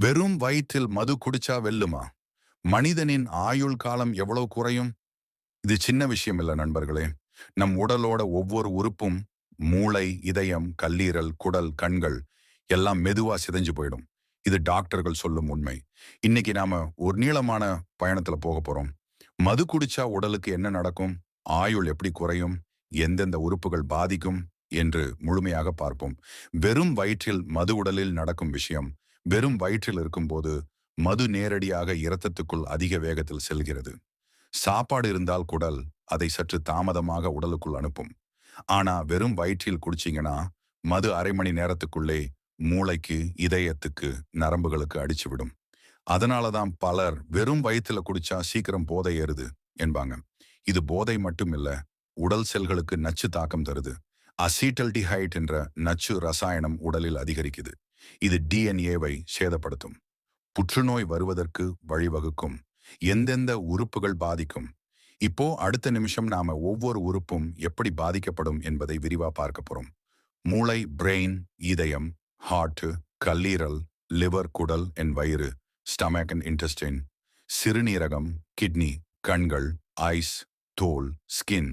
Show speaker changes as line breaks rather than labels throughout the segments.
வெறும் வயிற்றில் மது குடிச்சா வெல்லுமா? மனிதனின் ஆயுள் காலம் எவ்வளவு குறையும்? இது சின்ன விஷயம் இல்ல நண்பர்களே. நம் உடலோட ஒவ்வொரு உறுப்பும் மூளை இதயம் கல்லீரல் குடல் கண்கள் எல்லாம் மெதுவா சிதைஞ்சு போயிடும். இது டாக்டர்கள் சொல்லும் உண்மை. இன்னைக்கு நாம ஒரு நீளமான பயணத்துல போக போறோம். மது குடிச்சா உடலுக்கு என்ன நடக்கும்? ஆயுள் எப்படி குறையும்? எந்தெந்த உறுப்புகள் பாதிக்கும்? என்று முழுமையாக பார்ப்போம். வெறும் வயிற்றில் மது உடலில் நடக்கும் விஷயம் வெறும் வயிற்றில் இருக்கும்போது மது நேரடியாக இரத்தத்துக்குள் அதிக வேகத்தில் செல்கிறது. சாப்பாடு இருந்தால் குடல் அதை சற்று தாமதமாக உடலுக்குள் அனுப்பும். ஆனா வெறும் வயிற்றில் குடிச்சீங்கன்னா மது அரை மணி நேரத்துக்குள்ளே மூளைக்கு இதயத்துக்கு நரம்புகளுக்கு அடிச்சு விடும் அதனாலதான் பலர் வெறும் வயிற்றுல குடிச்சா சீக்கிரம் போதை ஏறுது என்பாங்க. இது போதை மட்டும் இல்ல உடல் செல்களுக்கு நச்சு தாக்கம் தருது. அசீட்டல்டிஹைட் என்ற நச்சு ரசாயனம் உடலில் அதிகரிக்குது. இது டிஎன்ஏவை சேதப்படுத்தும். புற்றுநோய் வருவதற்கு வழிவகுக்கும். எந்தெந்த உறுப்புகள் பாதிக்கும்? இப்போ அடுத்த நிமிஷம் நாம ஒவ்வொரு உறுப்பும் எப்படி பாதிக்கப்படும் என்பதை விரிவா பார்க்க போறோம். மூளை பிரெயின் இதயம் ஹார்ட் கல்லீரல் லிவர் குடல் என் வயிறு ஸ்டமக் அண்ட் இன்டெஸ்டைன் சிறுநீரகம் கிட்னி கண்கள் ஐஸ் தோல் ஸ்கின்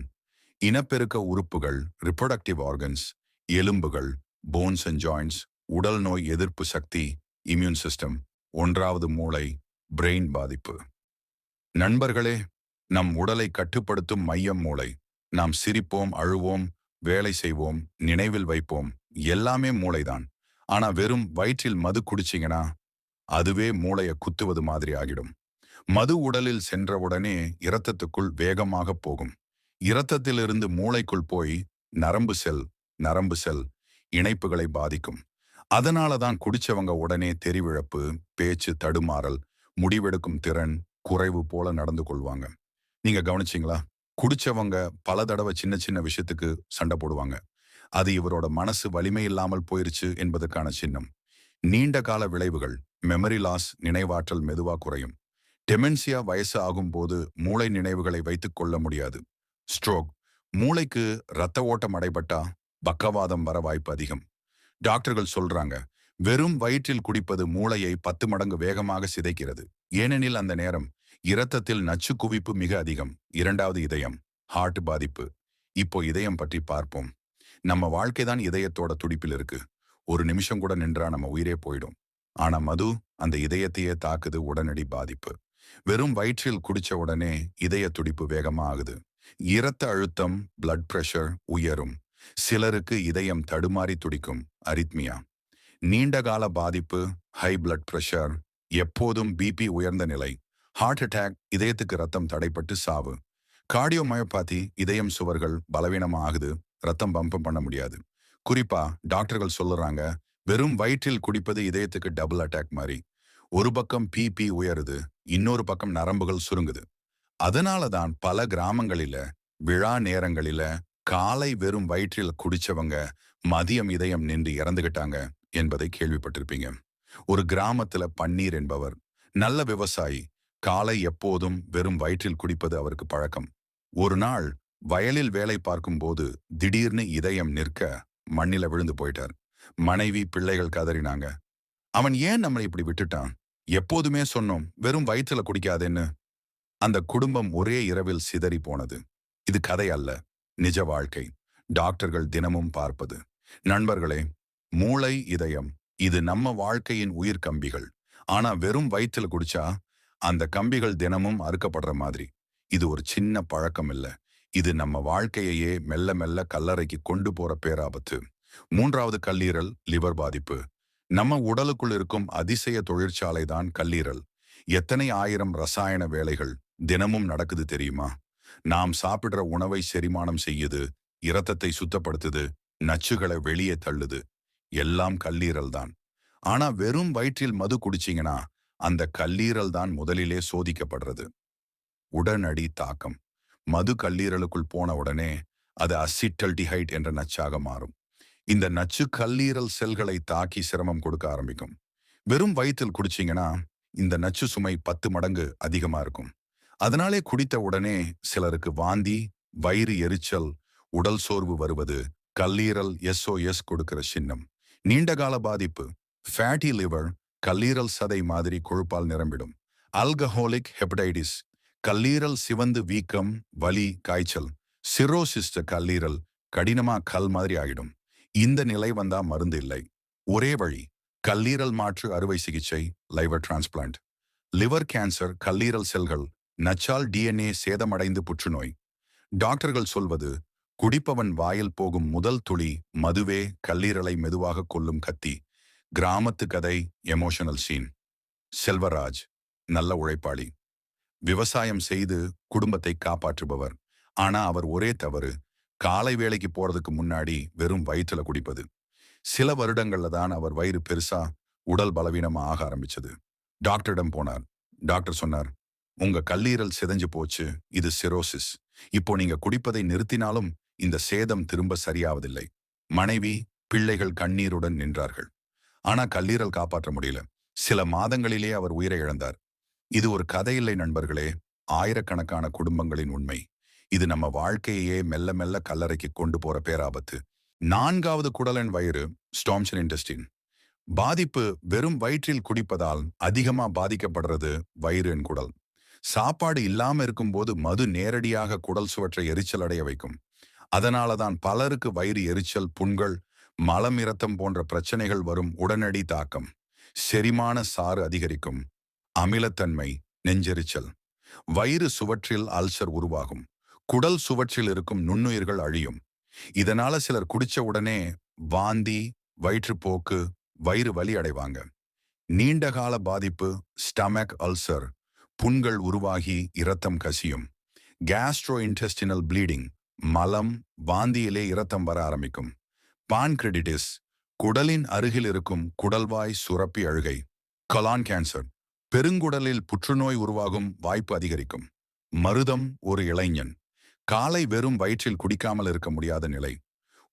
இனப்பெருக்க உறுப்புகள் ரிப்ரொடக்டிவ் ஆர்கன்ஸ் எலும்புகள் போன்ஸ் அண்ட் ஜாயின்ஸ் உடல் நோய் எதிர்ப்பு சக்தி இம்யூன் சிஸ்டம் ஒன்றாவது மூளை பிரெயின் பாதிப்பு. நண்பர்களே நம் உடலை கட்டுப்படுத்தும் மையம் மூளை. நாம் சிரிப்போம் அழுவோம் வேலை செய்வோம் நினைவில் வைப்போம் எல்லாமே மூளைதான். ஆனா வெறும் வயிற்றில் மது குடிச்சிங்கன்னா அதுவே மூளையை குத்துவது மாதிரி ஆகிடும். மது உடலில் சென்றவுடனே இரத்தத்துக்குள் வேகமாக போகும். இரத்தத்திலிருந்து மூளைக்குள் போய் நரம்பு செல் நரம்பு செல் இணைப்புகளை பாதிக்கும். அதனால தான் குடிச்சவங்க உடனே தெரிவிழப்பு பேச்சு தடுமாறல் முடிவெடுக்கும் திறன் குறைவு போல நடந்து கொள்வாங்க. நீங்க கவனிச்சிங்களா? குடிச்சவங்க பல தடவை சின்ன சின்ன விஷயத்துக்கு சண்டை போடுவாங்க. அது இவரோட மனசு வலிமை இல்லாமல் போயிருச்சு என்பதற்கான சின்னம். நீண்ட கால விளைவுகள் மெமரி லாஸ் நினைவாற்றல் மெதுவா குறையும். டெமென்சியா வயசு ஆகும்போது மூளை நினைவுகளை வைத்துக் கொள்ள முடியாது. ஸ்ட்ரோக் மூளைக்கு இரத்த ஓட்டம் அடைபட்டா பக்கவாதம் வர வாய்ப்பு அதிகம். டாக்டர்கள் சொல்றாங்க வெறும் வயிற்றில் குடிப்பது மூளையை பத்து மடங்கு வேகமாக சிதைக்கிறது. ஏனெனில் அந்த நேரம் இரத்தத்தில் நச்சு குவிப்பு மிக அதிகம். இரண்டாவது இதயம் ஹார்ட் பாதிப்பு. இப்போ இதயம் பற்றி பார்ப்போம். நம்ம வாழ்க்கை தான் இதயத்தோட துடிப்பில் இருக்கு. ஒரு நிமிஷம் கூட நின்றா நம்ம உயிரே போயிடும். ஆனா மது அந்த இதயத்தையே தாக்குது உடனடி பாதிப்பு. வெறும் வயிற்றில் குடிச்ச உடனே இதய துடிப்பு வேகமா ஆகுது. இரத்த அழுத்தம் பிளட் பிரஷர் உயரும். சிலருக்கு இதயம் தடுமாறி துடிக்கும். அரித்மியா நீண்டகால பாதிப்பு ஹை பிளட் பிரஷர் எப்போதும் பிபி உயர்ந்த நிலை. ஹார்ட் அட்டாக் இதயத்துக்கு ரத்தம் தடைப்பட்டு சாவு. கார்டியோமயோபாத்தி இதயம் சுவர்கள் பலவீனமா ஆகுது. ரத்தம் பம்பம் பண்ண முடியாது. குறிப்பா டாக்டர்கள் சொல்லுறாங்க வெறும் வயிற்றில் குடிப்பது இதயத்துக்கு டபுள் அட்டாக் மாதிரி ஒரு பக்கம் பிபி உயருது இன்னொரு பக்கம் நரம்புகள் சுருங்குது. அதனால தான் பல கிராமங்களில விழா நேரங்களில காலை வெறும் வயிற்றில் குடிச்சவங்க மதியம் இதயம் நின்று இறந்துகிட்டாங்க என்பதை கேள்விப்பட்டிருப்பீங்க. ஒரு கிராமத்துல பன்னீர் என்பவர் நல்ல விவசாயி காலை எப்போதும் வெறும் வயிற்றில் குடிப்பது அவருக்கு பழக்கம். ஒரு நாள் வயலில் வேலை பார்க்கும்போது திடீர்னு இதயம் நிற்க மண்ணில விழுந்து போயிட்டார். மனைவி பிள்ளைகள் கதறினாங்க. அவன் ஏன் நம்மளை இப்படி விட்டுட்டான்? எப்போதுமே சொன்னோம் வெறும் வயிற்றுல குடிக்காதேன்னு. அந்த குடும்பம் ஒரே இரவில் சிதறி போனது. இது கதை அல்ல நிஜ வாழ்க்கை. டாக்டர்கள் தினமும் பார்ப்பது. நண்பர்களே மூளை இதயம். இது நம்ம வாழ்க்கையின் உயிர் கம்பிகள். ஆனா வெறும் வயிற்றுல குடிச்சா அந்த கம்பிகள் தினமும் அறுக்கப்படுற மாதிரி. இது ஒரு சின்ன பழக்கம் இல்ல. இது நம்ம வாழ்க்கையையே மெல்ல மெல்ல கல்லறைக்கு கொண்டு போற பேராபத்து. மூன்றாவது கல்லீரல் லிவர் பாதிப்பு. நம்ம உடலுக்குள் இருக்கும் அதிசய தொழிற்சாலை தான் கல்லீரல். எத்தனை ஆயிரம் ரசாயன வேலைகள் தினமும் நடக்குது தெரியுமா? நாம் சாப்பிடுற உணவை செரிமானம் செய்யுது இரத்தத்தை சுத்தப்படுத்துது நச்சுகளை வெளியே தள்ளுது. எல்லாம் கல்லீரல் தான். ஆனா வெறும் வயிற்றில் மது குடிச்சிங்கன்னா அந்த கல்லீரல் தான் முதலிலே சோதிக்கப்படுறது. உடனடி தாக்கம். மது கல்லீரலுக்குள் போன உடனே அது அசிட்டல்டிஹைட் என்ற நச்சாக மாறும். இந்த நச்சு கல்லீரல் செல்களை தாக்கி சிரமம் கொடுக்க ஆரம்பிக்கும். வெறும் வயிற்றில் குடிச்சிங்கன்னா இந்த நச்சு சுமை பத்து மடங்கு அதிகமா இருக்கும். அதனாலே குடித்த உடனே சிலருக்கு வாந்தி வயிறு எரிச்சல் உடல் சோர்வு வருவது கல்லீரல் எஸ்ஓஎஸ் கொடுக்கிற சின்னம் நீண்டகால பாதிப்பு ஃபேட்டி லிவர் கல்லீரல் சதை மாதிரி கொழுப்பால் நிரம்பிடும் அல்கஹோலிக் ஹெப்படைட்டிஸ் கல்லீரல் சிவந்து வீக்கம் வலி காய்ச்சல் சிரோசிஸ்ட கல்லீரல் கடினமா கல் மாதிரி ஆகிடும் இந்த நிலை வந்தா மருந்து இல்லை. ஒரே வழி கல்லீரல் மாற்று அறுவை சிகிச்சை லைவர் டிரான்ஸ்பிளான்ட் லிவர் கேன்சர் கல்லீரல் செல்கள் நச்சால் டிஎன்ஏ சேதமடைந்து புற்றுநோய். டாக்டர்கள் சொல்வது குடிப்பவன் வாயில் போகும் முதல் துளி மதுவே கல்லீரலை மெதுவாக கொல்லும் கத்தி. கிராமத்து கதை எமோஷனல் சீன் செல்வராஜ் நல்ல உழைப்பாளி. விவசாயம் செய்து குடும்பத்தை காப்பாற்றுபவர். ஆனா அவர் ஒரே தவறு காலை வேலைக்கு போறதுக்கு முன்னாடி வெறும் வயிற்றுல குடிப்பது. சில வருடங்கள்ல தான் அவர் வயிறு பெருசா உடல் பலவீனமா ஆக ஆரம்பிச்சது. டாக்டரிடம் போனார். டாக்டர் சொன்னார் உங்க கல்லீரல் சிதைஞ்சு போச்சு. இது சிரோசிஸ் இப்போ நீங்க குடிப்பதை நிறுத்தினாலும் இந்த சேதம் திரும்ப சரியாவதில்லை. மனைவி பிள்ளைகள் கண்ணீருடன் நின்றார்கள். ஆனா கல்லீரல் காப்பாற்ற முடியல. சில மாதங்களிலே அவர் உயிரை இழந்தார். இது ஒரு கதையில்லை நண்பர்களே. ஆயிரக்கணக்கான குடும்பங்களின் உண்மை. இது நம்ம வாழ்க்கையே மெல்ல மெல்ல கல்லறைக்கு கொண்டு போற பேராபத்து. நான்காவது குடலன் வயிறு ஸ்டாம்சன் இன்டஸ்டின் பாதிப்பு வெறும் வயிற்றில் குடிப்பதால் அதிகமா பாதிக்கப்படுறது வயிறு என் குடல். சாப்பாடு இல்லாம இருக்கும்போது மது நேரடியாக குடல் சுவற்றை எரிச்சல் அடைய வைக்கும். அதனால தான் பலருக்கு வயிறு எரிச்சல் புண்கள் மலம் இரத்தம் போன்ற பிரச்சனைகள் வரும் உடனடி தாக்கம். செரிமான சாறு அதிகரிக்கும். அமிலத்தன்மை நெஞ்செரிச்சல். வயிறு சுவற்றில் அல்சர் உருவாகும். குடல் சுவற்றில் இருக்கும் நுண்ணுயிர்கள் அழியும். இதனால சிலர் குடிச்ச உடனே வாந்தி வயிற்றுப்போக்கு வயிறு வலி அடைவாங்க. நீண்டகால பாதிப்பு ஸ்டமக் அல்சர். புண்கள் உருவாகி இரத்தம் கசியும். கேஸ்ட்ரோ இன்டெஸ்டினல் ப்ளீடிங் மலம் வாந்தியிலே இரத்தம் வர ஆரம்பிக்கும். பான்கிரெடிட்டிஸ் குடலின் அருகில் இருக்கும் குடல்வாய் சுரப்பி அழுகை. கலான் கேன்சர் பெருங்குடலில் புற்றுநோய் உருவாகும் வாய்ப்பு அதிகரிக்கும். மருதம் ஒரு இளைஞன். காலை வெறும் வயிற்றில் குடிக்காமல் இருக்க முடியாத நிலை.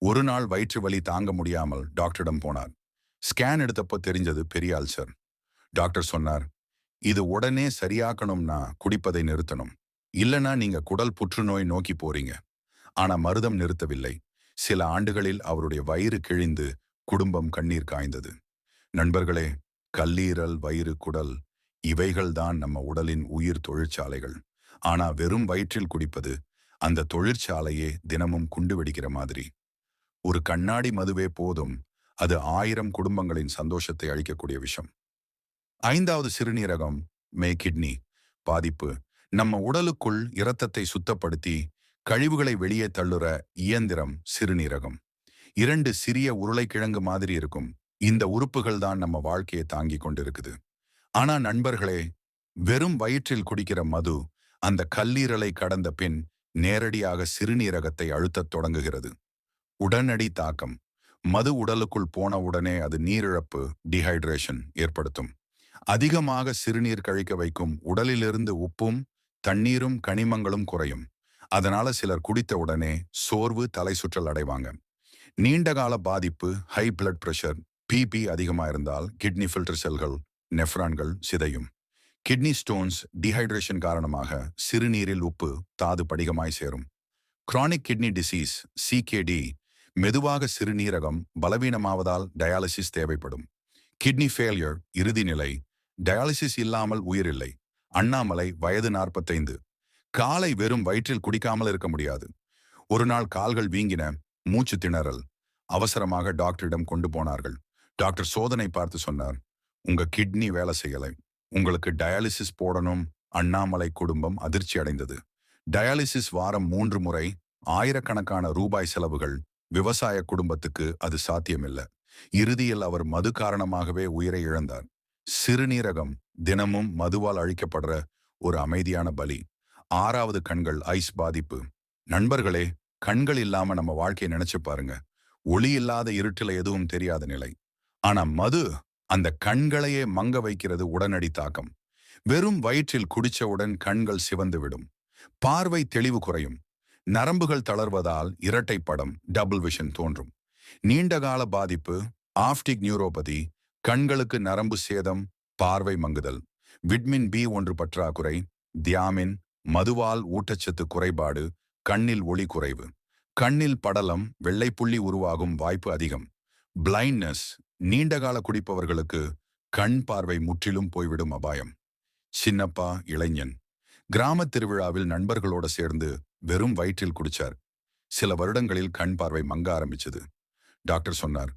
ஒரு நாள் வயிற்று வலி தாங்க முடியாமல் டாக்டரிடம் போனார். ஸ்கேன் எடுத்தப்போ தெரிஞ்சது பெரிய அல்சர். டாக்டர் சொன்னார் இது உடனே சரியாக்கணும்னா குடிப்பதை நிறுத்தணும். இல்லனா நீங்க குடல் புற்றுநோய் நோக்கி போறீங்க. ஆனா மருதம் நிறுத்தவில்லை. சில ஆண்டுகளில் அவருடைய வயிறு கிழிந்து குடும்பம் கண்ணீர் காய்ந்தது. நண்பர்களே கல்லீரல் வயிறு குடல் இவைகள்தான் நம்ம உடலின் உயிர் தொழிற்சாலைகள். ஆனா வெறும் வயிற்றில் குடிப்பது அந்த தொழிற்சாலையே தினமும் குண்டு வெடிக்கிற மாதிரி. ஒரு கண்ணாடி மதுவே போதும். அது ஆயிரம் குடும்பங்களின் சந்தோஷத்தை அளிக்கக்கூடிய விஷயம் ஐந்தாவது சிறுநீரகம் மே கிட்னி பாதிப்பு. நம்ம உடலுக்குள் இரத்தத்தை சுத்தப்படுத்தி கழிவுகளை வெளியே தள்ளுற இயந்திரம் சிறுநீரகம். இரண்டு சிறிய உருளைக்கிழங்கு மாதிரி இருக்கும். இந்த உறுப்புகள் தான் நம்ம வாழ்க்கையை தாங்கி கொண்டிருக்குது. ஆனா நண்பர்களே வெறும் வயிற்றில் குடிக்கிற மது அந்த கல்லீரலை கடந்த பின் நேரடியாக சிறுநீரகத்தை அழுத்தத் தொடங்குகிறது. உடனடி தாக்கம். மது உடலுக்குள் போன உடனே அது நீரிழப்பு டிஹைட்ரேஷன் ஏற்படுத்தும். அதிகமாக சிறுநீர் கழிக்க வைக்கும் உடலிலிருந்து உப்பும் தண்ணீரும் கனிமங்களும் குறையும். அதனால சிலர் குடித்த உடனே சோர்வு தலை சுற்றல் அடைவாங்க. நீண்டகால பாதிப்பு ஹை பிளட் பிரஷர் பிபி அதிகமாக இருந்தால் கிட்னி ஃபில்டர் செல்கள் நெஃப்ரான்கள் சிதையும். கிட்னி ஸ்டோன்ஸ் டிஹைட்ரேஷன் காரணமாக சிறுநீரில் உப்பு தாது படிகமாய் சேரும். குரானிக் கிட்னி டிசீஸ் சிகேடி மெதுவாக சிறுநீரகம் பலவீனமாவதால் டயாலிசிஸ் தேவைப்படும். கிட்னி ஃபெயிலியர் இறுதி நிலை டயாலிசிஸ் இல்லாமல் உயிரில்லை அண்ணாமலை வயது நாற்பத்தைந்து. காலை வெறும் வயிற்றில் குடிக்காமல் இருக்க முடியாது. ஒரு நாள் கால்கள் வீங்கின மூச்சு திணறல். அவசரமாக டாக்டரிடம் கொண்டு போனார்கள். டாக்டர் சோதனை பார்த்து சொன்னார் உங்க கிட்னி வேலை செய்யலை. உங்களுக்கு டயாலிசிஸ் போடணும். அண்ணாமலை குடும்பம் அதிர்ச்சி அடைந்தது. டயாலிசிஸ் வாரம் மூன்று முறை ஆயிரக்கணக்கான ரூபாய் செலவுகள் விவசாய குடும்பத்துக்கு அது சாத்தியமில்லை. இறுதியில் அவர் மது காரணமாகவே உயிரை இழந்தார். சிறுநீரகம் தினமும் மதுவால் அழிக்கப்படுற ஒரு அமைதியான பலி. ஆறாவது கண்கள் ஐஸ் பாதிப்பு. நண்பர்களே கண்கள் இல்லாம நம்ம வாழ்க்கையை நினைச்சு பாருங்க. ஒளி இல்லாத இருட்டில் எதுவும் தெரியாத நிலை. ஆனா மது அந்த கண்களையே மங்க வைக்கிறது உடனடி தாக்கம். வெறும் வயிற்றில் குடிச்சவுடன் கண்கள் சிவந்து விடும். பார்வை தெளிவு குறையும். நரம்புகள் தளர்வதால் இரட்டை படம் டபுள் விஷன் தோன்றும். நீண்டகால பாதிப்பு ஆப்டிக் நியூரோபதி கண்களுக்கு நரம்பு சேதம் பார்வை மங்குதல். விட்மின் பி ஒன்று பற்றாக்குறை தியாமின் மதுவால் ஊட்டச்சத்து குறைபாடு கண்ணில் ஒளி குறைவு. கண்ணில் படலம் வெள்ளைப்புள்ளி உருவாகும் வாய்ப்பு அதிகம். பிளைண்ட்னஸ் நீண்டகால குடிப்பவர்களுக்கு கண் பார்வை முற்றிலும் போய்விடும் அபாயம். சின்னப்பா இளைஞன். கிராமத் திருவிழாவில் நண்பர்களோட சேர்ந்து வெறும் வயிற்றில் குடிச்சார். சில வருடங்களில் கண் பார்வை மங்க ஆரம்பிச்சது. டாக்டர் சொன்னார்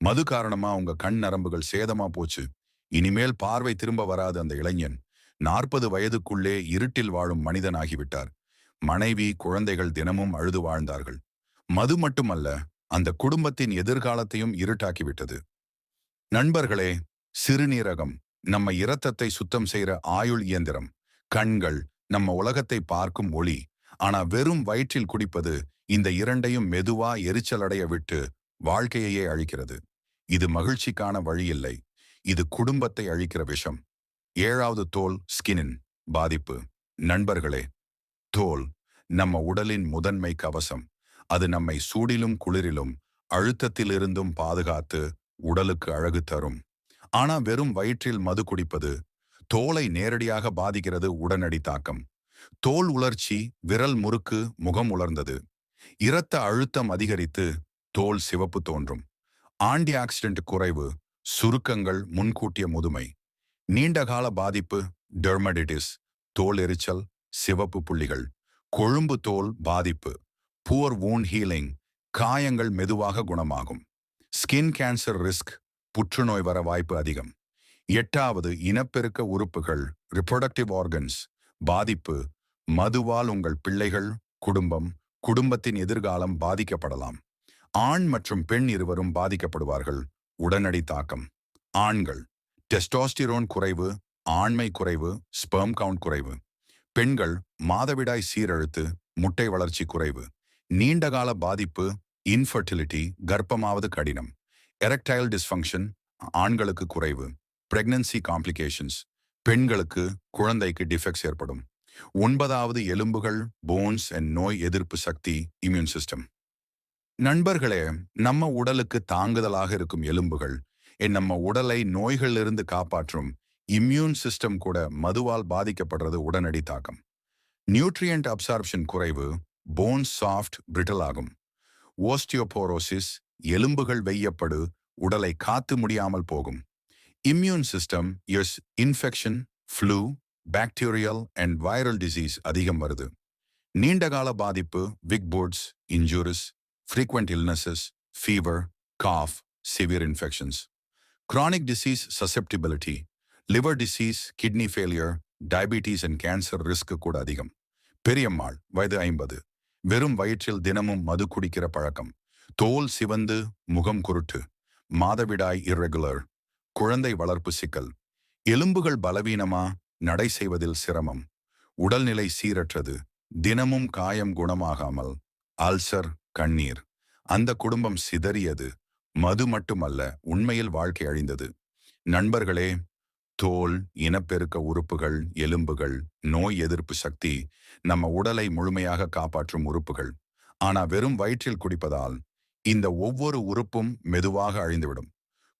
மது காரணமா உங்க கண் நரம்புகள் சேதமா போச்சு. இனிமேல் பார்வை திரும்ப வராது அந்த இளைஞன். நாற்பது வயதுக்குள்ளே இருட்டில் வாழும் மனிதனாகிவிட்டார். மனைவி குழந்தைகள் தினமும் அழுது வாழ்ந்தார்கள். மது மட்டுமல்ல அந்த குடும்பத்தின் எதிர்காலத்தையும் இருட்டாக்கிவிட்டது. நண்பர்களே சிறுநீரகம் நம்ம இரத்தத்தை சுத்தம் செய்கிற ஆயுள் இயந்திரம். கண்கள் நம்ம உலகத்தை பார்க்கும் ஒளி. ஆனா வெறும் வயிற்றில் குடிப்பது இந்த இரண்டையும் மெதுவா எரிச்சலடைய விட்டு வாழ்க்கையையே அழிக்கிறது. இது மகிழ்ச்சிக்கான வழியில்லை. இது குடும்பத்தை அழிக்கிற விஷம். ஏழாவது தோல் ஸ்கினின் பாதிப்பு. நண்பர்களே தோல் நம்ம உடலின் முதன்மை கவசம். அது நம்மை சூடிலும் குளிரிலும் அழுத்தத்திலிருந்தும் பாதுகாத்து உடலுக்கு அழகு தரும். ஆனா வெறும் வயிற்றில் மது குடிப்பது தோலை நேரடியாக பாதிக்கிறது உடனடி தாக்கம். தோல் உலர்ச்சி விரல் முறுக்கு முகம் உலர்ந்தது. இரத்த அழுத்தம் அதிகரித்து தோல் சிவப்பு தோன்றும். ஆன்டி ஆக்சிடென்ட் குறைவு சுருக்கங்கள் முன்கூட்டிய முதுமை நீண்டகால பாதிப்பு டெர்மடிட்டிஸ் தோல் எரிச்சல் சிவப்பு புள்ளிகள் கொழும்பு தோல் பாதிப்பு புவர் wound ஹீலிங் காயங்கள் மெதுவாக குணமாகும். ஸ்கின் கேன்சர் ரிஸ்க் புற்றுநோய் வர வாய்ப்பு அதிகம். எட்டாவது இனப்பெருக்க உறுப்புகள் ரிப்ரொடக்டிவ் ஆர்கன்ஸ் பாதிப்பு மதுவால் உங்கள் பிள்ளைகள் குடும்பம் குடும்பத்தின் எதிர்காலம் பாதிக்கப்படலாம். ஆண் மற்றும் பெண் இருவரும் பாதிக்கப்படுவார்கள். உடனடி தாக்கம். ஆண்கள். டெஸ்டாஸ்டிரோன் குறைவு ஆண்மை குறைவு ஸ்பெர்ம் கவுண்ட் குறைவு. பெண்கள் மாதவிடாய் சீரழுத்து முட்டை வளர்ச்சி குறைவு. நீண்டகால பாதிப்பு இன்ஃபர்டிலிட்டி கர்ப்பமாவது கடினம். எரக்டைல் டிஸ்ஃபங்க்ஷன் ஆண்களுக்கு குறைவு. பிரெக்னன்சி காம்ப்ளிகேஷன்ஸ் பெண்களுக்கு குழந்தைக்கு டிஃபெக்ட்ஸ் ஏற்படும். ஒன்பதாவது எலும்புகள் போன்ஸ் அண்ட் நோய் எதிர்ப்பு சக்தி இம்யூன் சிஸ்டம் நண்பர்களே நம்ம உடலுக்கு தாங்குதலாக இருக்கும் எலும்புகள் என் நம்ம உடலை நோய்களிலிருந்து காப்பாற்றும் இம்யூன் சிஸ்டம் கூட மதுவால் பாதிக்கப்படுறது உடனடி தாக்கம். நியூட்ரியன்ட் அப்சார்ப்ஷன் குறைவு போன் சாஃப்ட் பிரிட்டல் ஆகும். ஓஸ்டியோபோரோசிஸ் எலும்புகள் வெய்யப்படு உடலை காத்து முடியாமல் போகும். Immune system S infection flu bacterial and viral disease அதிகம் வருது. நீண்டகால பாதிப்பு weak sports injuries frequent illnesses, fever, cough, severe infections. Chronic disease susceptibility, liver disease, kidney failure, diabetes and cancer risk கூட அதிகம். பெரியம்மாள் வயது ஐம்பது வெறும் வயிற்றில் தினமும் மது குடிக்கிற பழக்கம் தோல் சிவந்து முகம் குருட்டு மாதவிடாய் இர்ரெகுலர் குழந்தை வளர்ப்பு சிக்கல் எலும்புகள் பலவீனமா நடை செய்வதில் சிரமம் உடல்நிலை சீரற்றது தினமும் காயம் குணமாகாமல் அல்சர் கண்ணீர். அந்த குடும்பம் சிதறியது. மது மட்டுமல்ல உண்மையில் வாழ்க்கை அழிந்தது. நண்பர்களே தோல் இனப்பெருக்க உறுப்புகள் எலும்புகள் நோய் எதிர்ப்பு சக்தி நம்ம உடலை முழுமையாக காப்பாற்றும் உறுப்புகள். ஆனா வெறும் வயிற்றில் குடிப்பதால் இந்த ஒவ்வொரு உறுப்பும் மெதுவாக அழிந்துவிடும்.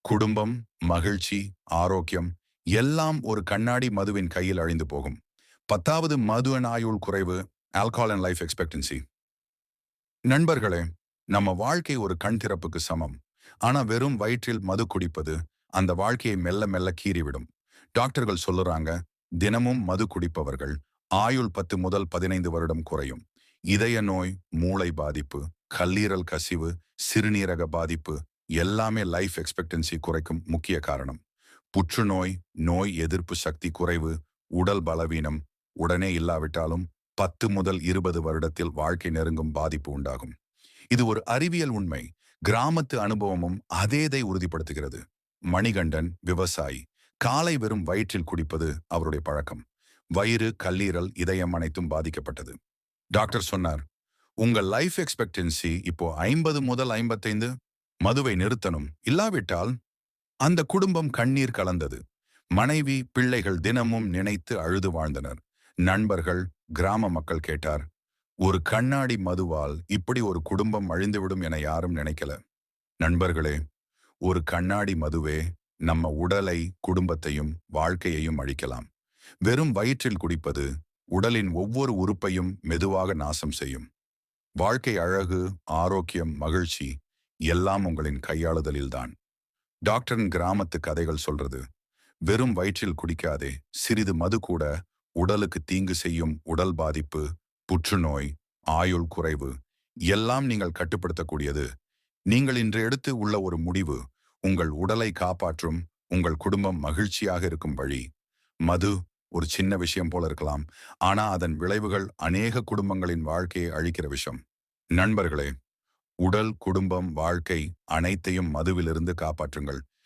குடும்பம் மகிழ்ச்சி ஆரோக்கியம் எல்லாம் ஒரு கண்ணாடி மதுவின் கையில் அழிந்து போகும். பத்தாவது மது ஆயுள் குறைவு ஆல்கஹால் அண்ட் லைஃப் எக்ஸ்பெக்டன்சி நண்பர்களே நம்ம வாழ்க்கை ஒரு கண் திறப்புக்கு சமம். ஆனா வெறும் வயிற்றில் மது குடிப்பது அந்த வாழ்க்கையை மெல்ல மெல்ல கீறிவிடும். டாக்டர்கள் சொல்லுறாங்க தினமும் மது குடிப்பவர்கள் ஆயுள் பத்து முதல் பதினைந்து வருடம் குறையும். இதய நோய் மூளை பாதிப்பு கல்லீரல் கசிவு சிறுநீரக பாதிப்பு எல்லாமே லைஃப் எக்ஸ்பெக்டன்சி குறைக்கும் முக்கிய காரணம். புற்றுநோய் நோய் எதிர்ப்பு சக்தி குறைவு உடல் பலவீனம் உடனே இல்லாவிட்டாலும் பத்து முதல் இருபது வருடத்தில் வாழ்க்கை நெருங்கும் பாதிப்பு உண்டாகும். இது ஒரு அறிவியல் உண்மை. கிராமத்து அனுபவமும் அதேதை உறுதிப்படுத்துகிறது. மணிகண்டன் விவசாயி. காலை வெறும் வயிற்றில் குடிப்பது அவருடைய பழக்கம். வயிறு கல்லீரல் இதயம் அனைத்தும் பாதிக்கப்பட்டது. டாக்டர் சொன்னார் உங்கள் லைஃப் எக்ஸ்பெக்டன்சி இப்போ ஐம்பது முதல் ஐம்பத்தைந்து. மதுவை நிறுத்தணும். இல்லாவிட்டால் அந்த குடும்பம் கண்ணீர் கலந்தது. மனைவி பிள்ளைகள் தினமும் நினைத்து அழுது வாழ்ந்தனர். நண்பர்கள் கிராம மக்கள் கேட்டார் ஒரு கண்ணாடி மதுவால் இப்படி ஒரு குடும்பம் அழிந்துவிடும் என யாரும் நினைக்கல. நண்பர்களே ஒரு கண்ணாடி மதுவே நம்ம உடலை குடும்பத்தையும் வாழ்க்கையையும் அழிக்கலாம். வெறும் வயிற்றில் குடிப்பது உடலின் ஒவ்வொரு உறுப்பையும் மெதுவாக நாசம் செய்யும். வாழ்க்கை அழகு ஆரோக்கியம் மகிழ்ச்சி எல்லாம் உங்களின் கையாளுதலில்தான். டாக்டரின் கிராமத்து கதைகள் சொல்றது வெறும் வயிற்றில் குடிக்காதே சிறிது மது கூட உடலுக்கு தீங்கு செய்யும் உடல் பாதிப்பு புற்றுநோய் ஆயுள் குறைவு எல்லாம் நீங்கள் கட்டுப்படுத்தக்கூடியது. நீங்கள் இன்று எடுத்து உள்ள ஒரு முடிவு உங்கள் உடலை காப்பாற்றும் உங்கள் குடும்பம் மகிழ்ச்சியாக இருக்கும் வழி. மது ஒரு சின்ன விஷயம் போல இருக்கலாம். ஆனா அதன் விளைவுகள் அநேக குடும்பங்களின் வாழ்க்கையை அழிக்கிற விஷயம். நண்பர்களே உடல் குடும்பம் வாழ்க்கை அனைத்தையும் மதுவிலிருந்து காப்பாற்றுங்கள்.